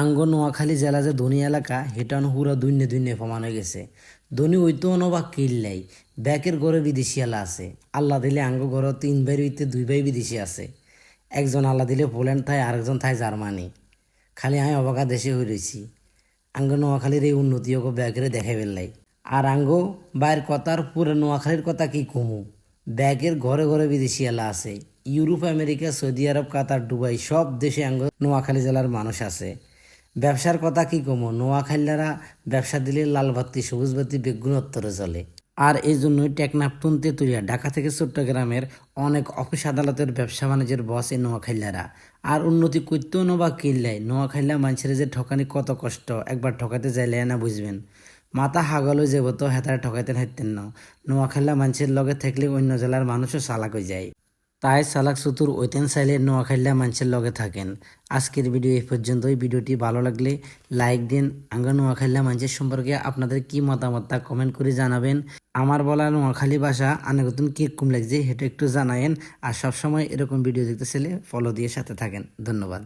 আঙ্গ নোয়াখালী জেলা যে ধনী এলাকা হেটান হুরা দুইনে দুইনে প্রমাণ হয়ে গেছে। ধনী হইতো অনবা কিল্লাই ব্যাকের ঘরে বিদেশি এলা আছে। আল্লাহ দিলে আঙ্গ ঘরে তিন ভাই হইতে দুই ভাই বিদেশি আছে। একজন আল্লাহ দিলে পোল্যান্ড থায় আরেকজন থায় জার্মানি। খালি আমি অবাকা দেশে হয়ে রয়েছি আঙ্গ নোয়াখালীর এই উন্নতি ওকে ব্যাগেরে দেখে ফেললাই আর আঙ্গ বাইর কথার পুরো নোয়াখালীর কথা কি কমু? ব্যাগের ঘরে ঘরে বিদেশি এলা আছে। Europe, America, Saudi Arab, Qatar, Dubai সব দেশে আঙ্গ নোয়াখালী জেলার মানুষ আছে। ব্যবসার কথা কি কমো? নোয়াখালীরা ব্যবসা দিলে লাল বাতি, সবুজ বাতি বেগুন উত্তরে চলে। আর এই জন্যই টেকনাফ তুনতে তুলিয়া ঢাকা থেকে চট্টগ্রামের অনেক অফিস আদালতের ব্যবসা বাণিজ্যের বস এই নোয়াখাইলারা আর উন্নতি করতেও না বা কিনলাই নোয়াখাইলা মানুষের যে ঠকানি কত কষ্ট? একবার ঠকাতে যাইলে না বুঝবেন। মাথা হাগল যাব তো হেতারে ঠকাইতে হাইতেন না। নোয়াখাইলা মানুষের লগে থাকলে অন্য জেলার মানুষও চালাক হয়ে যায়। তাই সালাক সুতুর ঐতেন সাইলে নোয়াখাইলা মানুষের লগে থাকেন। আজকের ভিডিও এই পর্যন্তই। ভিডিওটি ভালো লাগলে লাইক দিন। আঙ্গা নোয়াখাইলা মানুষের সম্পর্কে আপনাদের কি মতামত তা কমেন্ট করে জানাবেন। আমার বলা নোয়াখালি ভাষা আনাগতন কীরকম লাগছে সেটা একটু জানায়েন। আর সবসময় এরকম ভিডিও দেখতে চাইলে ফলো দিয়ে সাথে থাকেন। ধন্যবাদ।